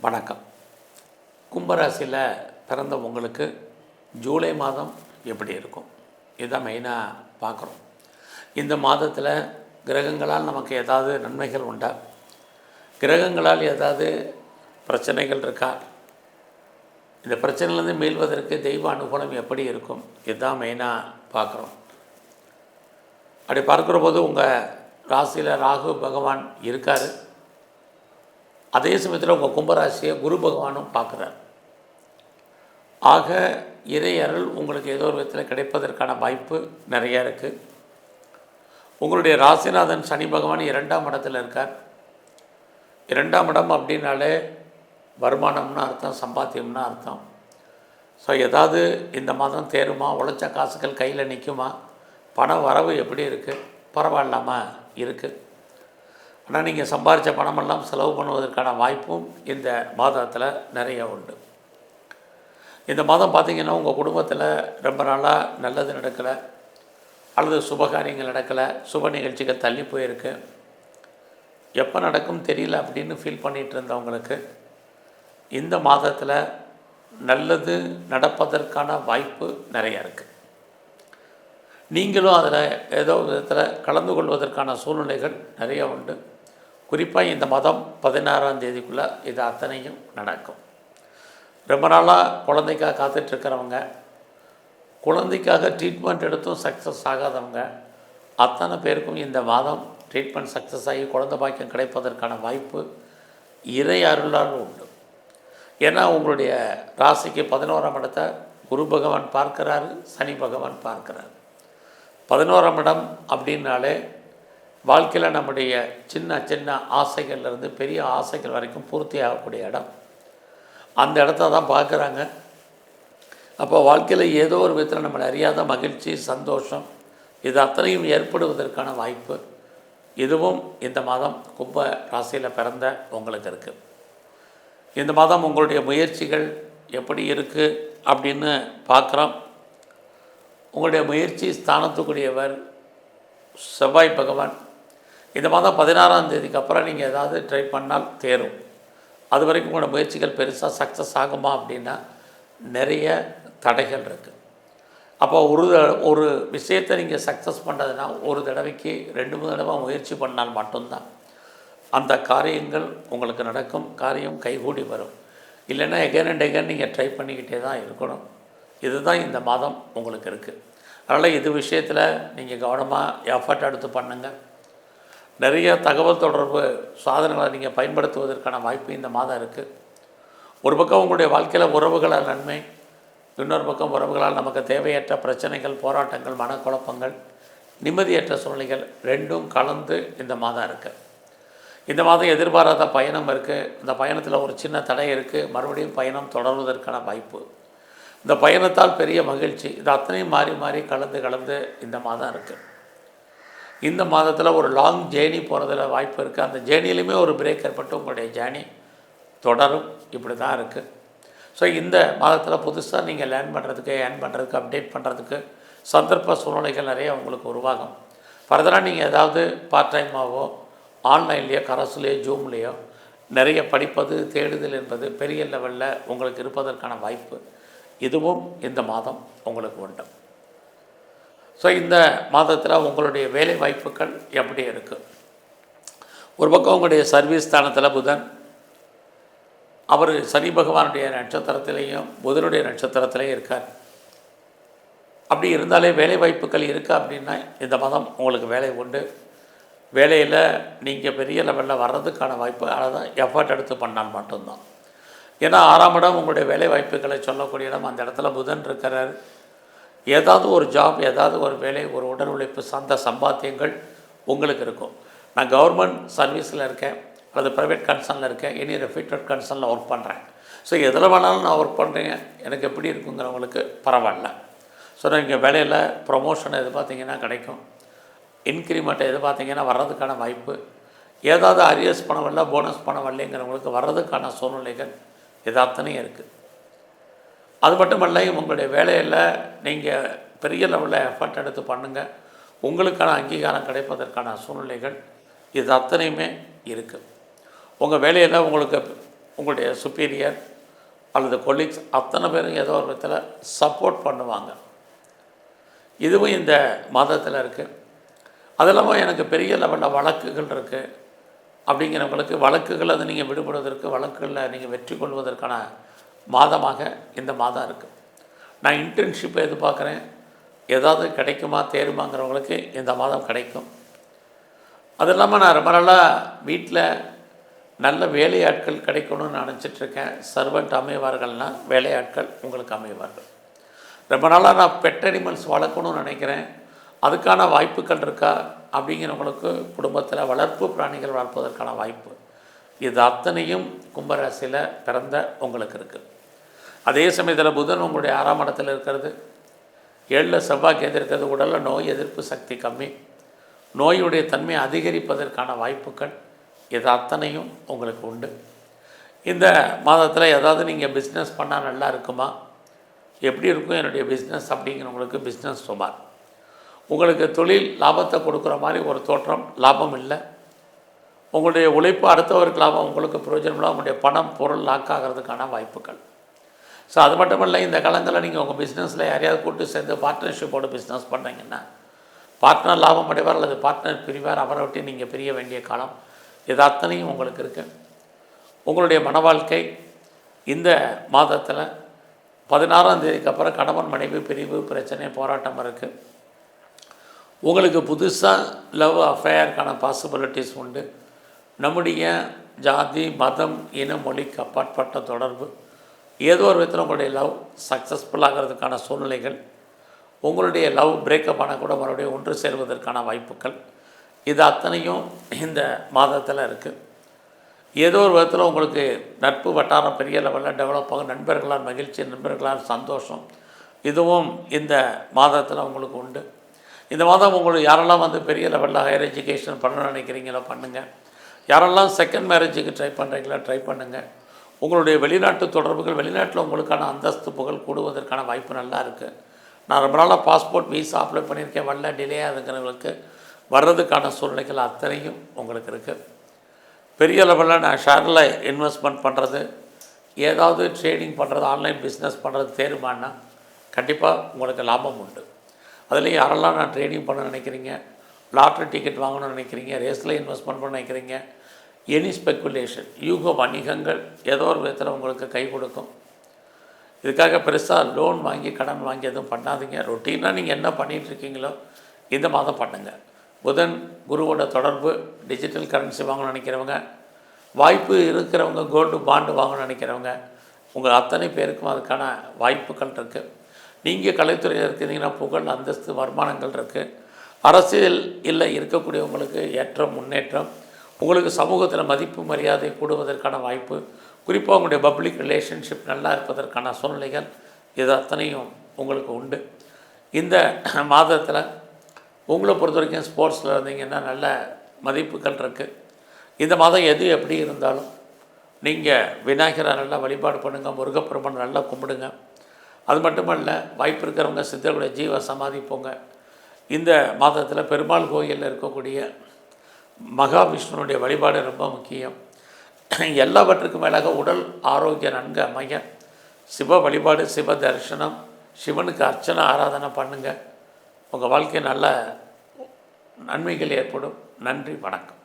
வணக்கம். கும்பராசியில் பிறந்த உங்களுக்கு ஜூலை மாதம் எப்படி இருக்கும்? இதுதான் மெயினாக பார்க்குறோம். இந்த மாதத்தில் கிரகங்களால் நமக்கு ஏதாவது நன்மைகள் உண்டா? கிரகங்களால் ஏதாவது பிரச்சனைகள் இருக்கா? இந்த பிரச்சனையிலேருந்து மீள்வதற்கு தெய்வ அனுகூலம் எப்படி இருக்கும்? இதுதான் மெயினாக பார்க்குறோம். அப்படி பார்க்குற போது உங்கள் ராசியில் ராகு பகவான் இருக்கார். அதே சமயத்தில் உங்கள் கும்பராசியை குரு பகவானும் பார்க்குறார். ஆக இறை அருள் உங்களுக்கு ஏதோ ஒரு விதத்தில் கிடைப்பதற்கான வாய்ப்பு நிறையா இருக்குது உங்களுடைய ராசிநாதன் சனி பகவான் இரண்டாம் இடத்துல இருக்கார். இரண்டாம் இடம் அப்படின்னாலே வருமானம்னு அர்த்தம் சம்பாத்தியம்னு அர்த்தம். ஸோ ஏதாவது இந்த மாதம் தேருமா உழைச்ச காசுகள் கையில் நிற்குமா பண வரவு எப்படி இருக்குது பரவாயில்லாமல் இருக்குது ஆனால் நீங்கள் சம்பாரித்த பணமெல்லாம் செலவு பண்ணுவதற்கான வாய்ப்பும் இந்த மாதத்தில் நிறைய உண்டு. இந்த மாதம் பார்த்திங்கன்னா உங்கள் குடும்பத்தில் ரொம்ப நாளாக நல்லது நடக்கலை அல்லது சுபகாரியங்கள் நடக்கலை சுப நிகழ்ச்சிகள் தள்ளி போயிருக்கு. எப்போ நடக்கும் தெரியல அப்படின்னு ஃபீல் பண்ணிகிட்டு இருந்தவங்களுக்கு இந்த மாதத்தில் நல்லது நடப்பதற்கான வாய்ப்பு நிறையா இருக்குது நீங்களும் அதில் ஏதோ விதத்தில் கலந்து கொள்வதற்கான சூழ்நிலைகள் நிறைய உண்டு. குறிப்பாக இந்த மாதம் பதினாறாம் தேதிக்குள்ளே இது அத்தனையும் நடக்கும். ரொம்ப நாளாக குழந்தைக்காக காத்துட்ருக்கிறவங்க குழந்தைக்காக ட்ரீட்மெண்ட் எடுத்தும் சக்ஸஸ் ஆகாதவங்க அத்தனை பேருக்கும் இந்த மாதம் ட்ரீட்மெண்ட் சக்ஸஸ் ஆகி குழந்தை பாக்கியம் கிடைப்பதற்கான வாய்ப்பு இறை அருளால் உண்டு. ஏன்னா உங்களுடைய ராசிக்கு பதினோராம் இடத்தை குரு பகவான் பார்க்கிறாரு சனி பகவான் பார்க்கிறார். பதினோராம் இடம் அப்படின்னாலே வாழ்க்கையில் நம்முடைய சின்ன சின்ன ஆசைகள்லேருந்து பெரிய ஆசைகள் வரைக்கும் பூர்த்தி ஆகக்கூடிய இடம். அந்த இடத்த தான் பார்க்குறாங்க. அப்போ வாழ்க்கையில் ஏதோ ஒரு விதத்தில் நம்மளை அறியாத மகிழ்ச்சி சந்தோஷம் இது அத்தனையும் ஏற்படுவதற்கான வாய்ப்பு. இதுவும் இந்த மாதம் கும்ப ராசியில் பிறந்த உங்களுக்கு இருக்குது இந்த மாதம் உங்களுடைய முயற்சிகள் எப்படி இருக்குது அப்படின்னு பார்க்குறோம். உங்களுடைய முயற்சி ஸ்தானத்துக்குரியவர் செவ்வாய் பகவான் இந்த மாதம் பதினாறாம் தேதிக்கு அப்புறம் நீங்கள் ஏதாவது ட்ரை பண்ணால் தேரும். அது வரைக்கும் உங்களோட முயற்சிகள் பெருசாக சக்ஸஸ் ஆகுமா அப்படின்னா நிறைய தடைகள் இருக்குது அப்போ ஒரு ஒரு விஷயத்தை நீங்கள் சக்ஸஸ் பண்ணுறதுனா ஒரு தடவைக்கு ரெண்டு மூணு தடவை முயற்சி பண்ணால் மட்டும்தான். அந்த காரியங்கள் உங்களுக்கு நடக்கும் காரியம் கைகூடி வரும். இல்லைன்னா எகைன் அண்ட் எகைன் நீங்கள் ட்ரை பண்ணிக்கிட்டே தான் இருக்கணும். இதுதான் இந்த மாதம் உங்களுக்கு இருக்குது அதனால் இது விஷயத்தில் நீங்கள் கவனமாக எஃபர்ட் எடுத்து பண்ணுங்கள் நிறைய தகவல் தொடர்பு சாதனங்களை நீங்கள் பயன்படுத்துவதற்கான வாய்ப்பு இந்த மாதம் இருக்குது. ஒரு பக்கம் உங்களுடைய வாழ்க்கையில் உறவுகளால் நன்மை இன்னொரு பக்கம் உறவுகளால் நமக்கு தேவையற்ற பிரச்சனைகள் போராட்டங்கள் மனக்குழப்பங்கள் நிம்மதியற்ற சூழ்நிலைகள் ரெண்டும் கலந்து இந்த மாதம் இருக்குது. இந்த மாதம் எதிர்பாராத பயணம் இருக்குது. இந்த பயணத்தில் ஒரு சின்ன தடை இருக்குது. மறுபடியும் பயணம் தொடர்வதற்கான வாய்ப்பு. இந்த பயணத்தால் பெரிய மகிழ்ச்சி. இது அத்தனையும் மாறி மாறி கலந்து கலந்து இந்த மாதம் இருக்குது. இந்த மாதத்தில் ஒரு லாங் ஜேர்னி போகிறதுல வாய்ப்பு இருக்குது அந்த ஜேர்னிலையுமே ஒரு பிரேக் ஏற்பட்டு உங்களுடைய ஜேர்னி தொடரும். இப்படி தான் இருக்குது ஸோ இந்த மாதத்தில் புதுசாக நீங்கள் லேர்ன் பண்ணுறதுக்கு ஏர்ன் பண்ணுறதுக்கு அப்டேட் பண்ணுறதுக்கு சந்தர்ப்ப சூழ்நிலைகள் நிறைய உங்களுக்கு உருவாகும். ஃபர்தராக நீங்கள் ஏதாவது பார்ட் டைமாவோ ஆன்லைன்லேயோ கரஸ்லேயோ ஜூம்லேயோ நிறைய படிப்பது தேடுதல் என்பது பெரிய லெவலில் உங்களுக்கு இருப்பதற்கான வாய்ப்பு. இதுவும் இந்த மாதம் உங்களுக்கு உண்டு. ஸோ இந்த மாதத்தில் உங்களுடைய வேலை வாய்ப்புகள் எப்படி இருக்குது ஒரு பக்கம் உங்களுடைய சர்வீஸ் ஸ்தானத்தில் புதன் அவர் சனி பகவானுடைய நட்சத்திரத்திலையும் புதனுடைய நட்சத்திரத்திலையும் இருக்கார். அப்படி இருந்தாலே வேலை வாய்ப்புகள் இருக்குது அப்படின்னா இந்த மாதம் உங்களுக்கு வேலை உண்டு. வேலையில் நீங்கள் பெரிய லெவலில் வர்றதுக்கான வாய்ப்பு அதான் எஃபர்ட் எடுத்து பண்ணால் மட்டும்தான். ஏன்னா ஆறாம் இடம் உங்களுடைய வேலை வாய்ப்புகளை சொல்லக்கூடிய இடம். அந்த இடத்துல புதன் இருக்கிறார். ஏதாவது ஒரு ஜாப் ஏதாவது ஒரு வேலை ஒரு உடல் உழைப்பு சார்ந்த சம்பாத்தியங்கள் உங்களுக்கு இருக்கும். நான் கவர்மெண்ட் சர்வீஸில் இருக்கேன் அல்லது ப்ரைவேட் கன்சர்னில் இருக்கேன் இனி ரெஃபிட்டட் கன்சர்னில் ஒர்க் பண்ணுறேன் ஸோ எதில் வேணாலும் நான் ஒர்க் பண்ணுறேன் எனக்கு எப்படி இருக்குங்கிறவங்களுக்கு பரவாயில்ல. ஸோ நீங்கள் வேலையில் ப்ரொமோஷன் எது பார்த்தீங்கன்னா கிடைக்கும். இன்க்ரிமெண்ட் எதிர்பார்த்தீங்கன்னா வர்றதுக்கான வாய்ப்பு. ஏதாவது அரியர்ஸ் பணம் வரல போனஸ் பணம் வரலைங்கிறவங்களுக்கு வர்றதுக்கான சூழ்நிலைகள் எதாத்தனையும் இருக்குது அது மட்டுமல்ல உங்களுடைய வேலையில் நீங்கள் பெரிய லெவலில் எஃபர்ட் எடுத்து பண்ணுங்கள் உங்களுக்கான அங்கீகாரம் கிடைப்பதற்கான சூழ்நிலைகள் இது அத்தனையுமே இருக்குது உங்கள் வேலையில் உங்களுக்கு உங்களுடைய சுப்பீரியர் அல்லது கொலீக்ஸ் அத்தனை பேரும் ஏதோ ஒரு விதத்தில் சப்போர்ட் பண்ணுவாங்க. இதுவும் இந்த மாதத்தில் இருக்குது அது இல்லாமல் எனக்கு பெரிய லெவலில் வழக்குகள் இருக்குது அப்படிங்கிறவங்களுக்கு வழக்குகள் அது நீங்கள் விடுபடுவதற்கு வழக்குகளில் நீங்கள் வெற்றி கொள்வதற்கான மாதமாக இந்த மாதம் இருக்குது நான் இன்டர்ன்ஷிப்பை எதிர்பார்க்குறேன். ஏதாவது கிடைக்குமா தேருமாங்கிறவங்களுக்கு இந்த மாதம் கிடைக்கும். அது இல்லாமல் நான் ரொம்ப நாளாக வீட்டில் நல்ல வேலையாட்கள் கிடைக்கணும்னு நினச்சிட்ருக்கேன். சர்வெண்ட் அமைவார்கள்னால் வேலையாட்கள் உங்களுக்கு அமைவார்கள். ரொம்ப நாளாக நான் பெட் அனிமல்ஸ் வளர்க்கணும்னு நினைக்கிறேன். அதுக்கான வாய்ப்புகள் இருக்கா? அப்படிங்கிறவங்களுக்கு குடும்பத்தில் வளர்ப்பு பிராணிகள் வளர்ப்பதற்கான வாய்ப்பு. இது அத்தனையும் கும்பராசியில் பிறந்த உங்களுக்கு இருக்குது அதே சமயத்தில் புதன் உங்களுடைய ஆறாம் இடத்துல இருக்கிறது. ஏழில் செவ்வாய் எதிர்க்கிறது உடலில் நோய் எதிர்ப்பு சக்தி கம்மி. நோயுடைய தன்மையை அதிகரிப்பதற்கான வாய்ப்புகள் இது அத்தனையும் உங்களுக்கு உண்டு. இந்த மாதத்தில் ஏதாவது நீங்கள் பிஸ்னஸ் பண்ணால் நல்லா இருக்குமா? எப்படி இருக்கும் என்னுடைய பிஸ்னஸ் அப்படிங்கிறவங்களுக்கு பிஸ்னஸ் சுமார். உங்களுக்கு தொழில் லாபத்தை கொடுக்குற மாதிரி ஒரு தோற்றம் லாபம் இல்லை. உங்களுடைய உழைப்பு அடுத்தவருக்கு லாபம் உங்களுக்கு பிரயோஜனம் உங்களுடைய பணம் பொருள் லாக் ஆகிறதுக்கான வாய்ப்புகள். ஸோ அது மட்டும் இல்லை இந்த காலங்களில் நீங்கள் உங்கள் பிஸ்னஸில் யாரையாவது கூட்டு சேர்ந்து பார்ட்னர்ஷிப்போடு பிஸ்னஸ் பண்ணுறீங்கன்னா பார்ட்னர் லாபம் அடைவார் அல்லது பார்ட்னர் பிரிவார் அவரை விட்டு நீங்கள் பிரிய வேண்டிய காலம் இது அத்தனையும் உங்களுக்கு இருக்குது உங்களுடைய மன வாழ்க்கை இந்த மாதத்தில் பதினாறாம் தேதிக்கு அப்புறம் கணவன் மனைவி பிரிவு பிரச்சனை போராட்டம் இருக்குது உங்களுக்கு புதுசாக லவ் அஃபேருக்கான பாசிபிலிட்டிஸ் உண்டு. நம்முடைய ஜாதி மதம் இன மொழிக்கு அப்பாற்பட்ட தொடர்பு ஏதோ ஒரு விதத்தில் உங்களுடைய லவ் சக்ஸஸ்ஃபுல் ஆகிறதுக்கான சூழ்நிலைகள் உங்களுடைய லவ் பிரேக்கப் ஆனால் கூட மறுபடியும் ஒன்று சேர்வதற்கான வாய்ப்புகள் இது அத்தனையும் இந்த மாதத்தில் இருக்குது ஏதோ ஒரு விதத்தில் உங்களுக்கு நட்பு வட்டாரம் பெரிய லெவலில் டெவலப் ஆகும். நண்பர்களால் மகிழ்ச்சி நண்பர்களால் சந்தோஷம் இதுவும் இந்த மாதத்தில் உங்களுக்கு உண்டு. இந்த மாதம் உங்களுக்கு யாரெல்லாம் வந்து பெரிய லெவலில் ஹையர் எஜுகேஷன் பண்ணணும்னு நினைக்கிறீங்களோ பண்ணுங்கள் யாரெல்லாம் செகண்ட் மேரேஜுக்கு ட்ரை பண்ணுறீங்களா ட்ரை பண்ணுங்கள் உங்களுடைய வெளிநாட்டு தொடர்புகள் வெளிநாட்டில் உங்களுக்கான அந்தஸ்து புகழ் கூடுவதற்கான வாய்ப்பு நல்லா இருக்குது நான் ரொம்ப நாளாக பாஸ்போர்ட் வீசா அப்ளை பண்ணியிருக்கேன். வரல டிலே ஆகுதுங்கிறவங்களுக்கு வர்றதுக்கான சூழ்நிலைகள் அத்தனையும் உங்களுக்கு இருக்குது பெரிய லெவலில் நான் ஷேரில் இன்வெஸ்ட்மெண்ட் பண்ணுறது ஏதாவது ட்ரேடிங் பண்ணுறது ஆன்லைன் பிஸ்னஸ் பண்ணுறது தேர்மானா கண்டிப்பாக உங்களுக்கு லாபம் உண்டு. அதுலேயும் யாரெல்லாம் நான் ட்ரேடிங் பண்ண நினைக்கிறீங்க லாட்ரி டிக்கெட் வாங்கணும்னு நினைக்கிறீங்க ரேஸில் இன்வெஸ்ட்மெண்ட் பண்ண நினைக்கிறீங்க எனி ஸ்பெக்குலேஷன் யூக வணிகங்கள் ஏதோ ஒரு விதத்தில் உங்களுக்கு கை கொடுக்கும். இதுக்காக பெருசாக லோன் வாங்கி கடன் வாங்கி எதுவும் பண்ணாதீங்க. ரொட்டீனாக நீங்கள் என்ன பண்ணிகிட்ருக்கீங்களோ இந்த மாதம் பண்ணுங்கள் புதன் குருவோட தொடர்பு டிஜிட்டல் கரன்சி வாங்கணும்னு நினைக்கிறவங்க வாய்ப்பு இருக்கிறவங்க கோல்டு பாண்டு வாங்கணும்னு நினைக்கிறவங்க உங்கள் அத்தனை பேருக்கும் அதுக்கான வாய்ப்புகள் இருக்குது நீங்கள் கலைத்துறையில் இருக்கிறீங்கன்னா புகழ் அந்தஸ்து வருமானங்கள் இருக்குது அரசியல் இல்லை இருக்கக்கூடியவங்களுக்கு ஏற்ற முன்னேற்றம் உங்களுக்கு சமூகத்தில் மதிப்பு மரியாதை கூடுவதற்கான வாய்ப்பு குறிப்பாக உங்களுடைய பப்ளிக் ரிலேஷன்ஷிப் நல்லா இருப்பதற்கான சூழ்நிலைகள் இது அத்தனையும் உங்களுக்கு உண்டு. இந்த மாதத்தில் உங்களை பொறுத்த வரைக்கும் ஸ்போர்ட்ஸில் இருந்தீங்கன்னா நல்ல மதிப்புகள் இருக்குது இந்த மாதம் எது எப்படி இருந்தாலும் நீங்கள் விநாயகரை நல்லா வழிபாடு பண்ணுங்கள் முருகப்பெருமான் நல்லா கும்பிடுங்க. அது மட்டுமல்ல வாய்ப்பு இருக்கிறவங்க சித்தர்களுடைய ஜீவ சமாதி போங்க. இந்த மாதத்தில் பெருமாள் கோயிலில் இருக்கக்கூடிய மகாவிஷ்ணுனுடைய வழிபாடு ரொம்ப முக்கியம். எல்லாவற்றுக்கும் மேலாக உடல் ஆரோக்கியம் நன்கு அமைய சிவ வழிபாடு சிவ தரிசனம் சிவனுக்கு அர்ச்சனை ஆராதனை பண்ணுங்கள் உங்கள் வாழ்க்கை நல்ல நன்மைகள் ஏற்படும். நன்றி வணக்கம்.